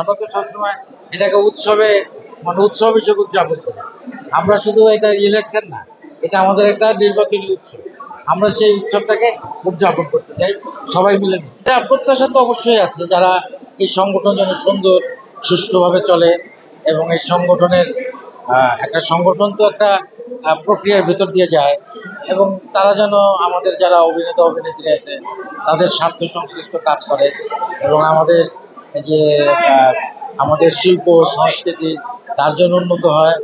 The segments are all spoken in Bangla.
আমরা তো সবসময় এটাকে উৎসবে মানে উৎসব হিসেবে উদযাপন করি। আমরা শুধু এটা ইলেকশন না, এটা আমাদের একটা নির্বাচনী উৎসব। আমরা সেই উৎসবটাকে উদযাপন করতে চাই, সবাই মিলে এটা প্রত্যাশা তো অবশ্যই আছে, যারা এই সংগঠন যেন সুন্দর, সুষ্ঠুভাবে চলে, এবং এই সংগঠনের একটা সংগঠন তো একটা প্রক্রিয়ার ভেতর দিয়ে যায়, এবং তারা যেন আমাদের যারা অভিনেতা, অভিনেত্রী আছে, তাদের স্বার্থ সংশ্লিষ্ট কাজ করে, এবং আমাদের যে আমাদের শিল্প, সংস্কৃতি তার জন্য উন্নত হয়,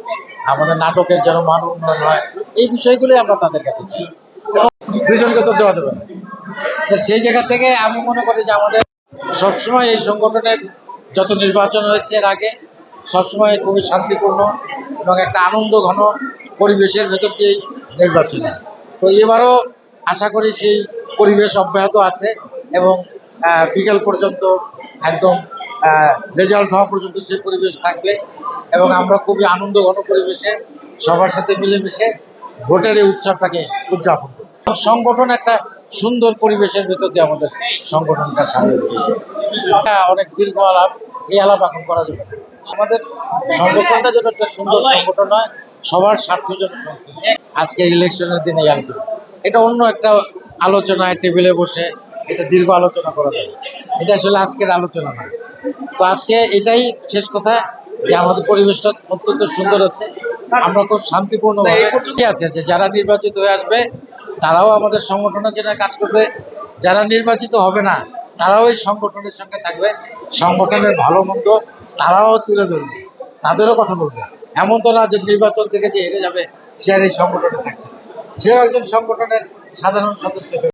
আমাদের নাটকের যেন মান উন্নয়ন হয়, এই বিষয়গুলি আমরা তাদের কাছে চাই দুজনকে তো দেওয়া। তো সেই জায়গা থেকে আমি মনে করি যে আমাদের সবসময় এই সংগঠনের যত নির্বাচন হয়েছে এর আগে, সবসময় খুবই শান্তিপূর্ণ এবং একটা আনন্দ ঘন পরিবেশের ভেতর দিয়েই নির্বাচন। তো এবারও আশা করি সেই পরিবেশ অব্যাহত আছে এবং বিকেল পর্যন্ত একদম রেজাল্ট হওয়া পর্যন্ত সেই পরিবেশ থাকবে এবং আমরা খুবই আনন্দ ঘন পরিবেশে সবার সাথে মিলেমিশে ভোটের এই উৎসবটাকে উদযাপন করি এবং সংগঠন একটা সুন্দর পরিবেশের ভেতর দিয়ে আমাদের সংগঠনটা সামনে দিয়ে অনেক দীর্ঘ আলাপ, এই আলাপ এখন করা যাবে আমাদের সংগঠনটা যেন একটা সুন্দর সংগঠন হয়, সবার স্বার্থ যেন সন্তুষ্ট আজকে ইলেকশনের দিনে এটা অন্য একটা আলোচনায় টেবিলে বসে এটা দীর্ঘ আলোচনা করা যাবে এটা আসলে আজকের আলোচনা না। তো আজকে এটাই শেষ কথা যে আমাদের পরিবেশটা অত্যন্ত সুন্দর আছে আমরা খুব শান্তিপূর্ণ আছে। যে যারা নির্বাচিত হয়ে আসবে তারাও আমাদের সংগঠনের জন্য কাজ করবে। যারা নির্বাচিত হবে না তারাও এই সংগঠনের সঙ্গে থাকবে। সংগঠনের ভালো মন্দ তারাও তুলে ধরবে। তাদেরও কথা বলবে। এমন তো না যে নির্বাচন থেকে যে হেরে যাবে সে আর এই সংগঠনে থাকবে সেও একজন সংগঠনের সাধারণ সদস্য